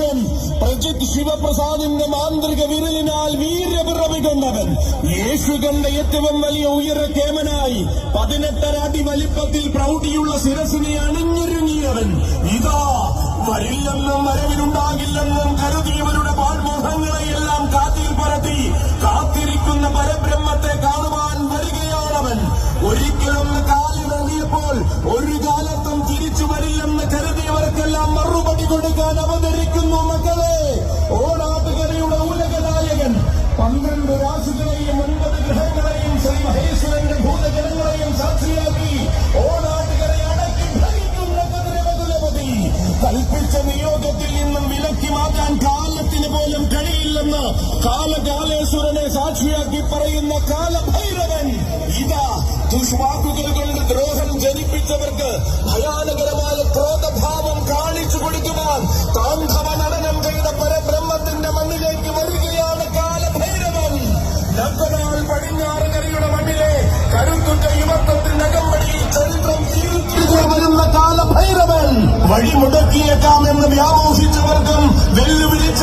പുരുഷൻ പ്രജിത് ശിവപ്രസാദിന്റെ മാന്ത്രിക വിരലിനാൽ വീര്യപിറവി കൊണ്ടവൻ യേശു കണ്ട ഏറ്റവും വലിയ ഉയരക്കേമനായി കേമനായി പതിനെട്ടരാടി വലിപ്പത്തിൽ പ്രൗഢിയുള്ള ശിരസിനെ അണിഞ്ഞൊരുങ്ങിയവൻ. ഇതാ വരില്ലെന്നും വരവിലുണ്ടാകില്ലെന്നും കരുതിയവരുടെ പാഴ്മുഖങ്ങളെയെല്ലാം കാറ്റിൽ പരത്തി കാത്തിരിക്കുന്ന പരബ്രഹ്മത്തെ കാണുവാൻ വരികയാണവൻ. ഒരിക്കലും കാലിറങ്ങിയപ്പോൾ ഒരു കാലത്തും കൽപ്പിച്ച നിയോഗത്തിൽ നിന്നും വിലക്കി മാറ്റാൻ കാലത്തിന് പോലും കഴിയില്ലെന്ന് കാലകാലേശ്വരനെ സാക്ഷിയാക്കി പറയുന്ന കാലഭൈരവൻ ഇതാ ദുഷ്വാക്കുകൾ കൊണ്ട് ദ്രോഹം ജനിപ്പിച്ചവർക്ക് ഭയാനകരമായ ക്രോധഭാവം കാണിച്ചു കൊടുക്കുവാൻ താണ്ഡവ നടനം ചെയ്ത പരബ്രഹ്മത്തിന്റെ മണ്ണിലേക്ക് വരികയാണ് കാലഭൈരവൻ. നഗ്നാൾ പടിഞ്ഞാറുകരയുടെ മണ്ണിലെ കരുത്തുറ്റ യുവത്വത്തിന്റെ വഴിമുടക്കിയേക്കാമെന്ന് വ്യാമോഹിച്ചവർക്കും വെല്ലുവിളിച്ച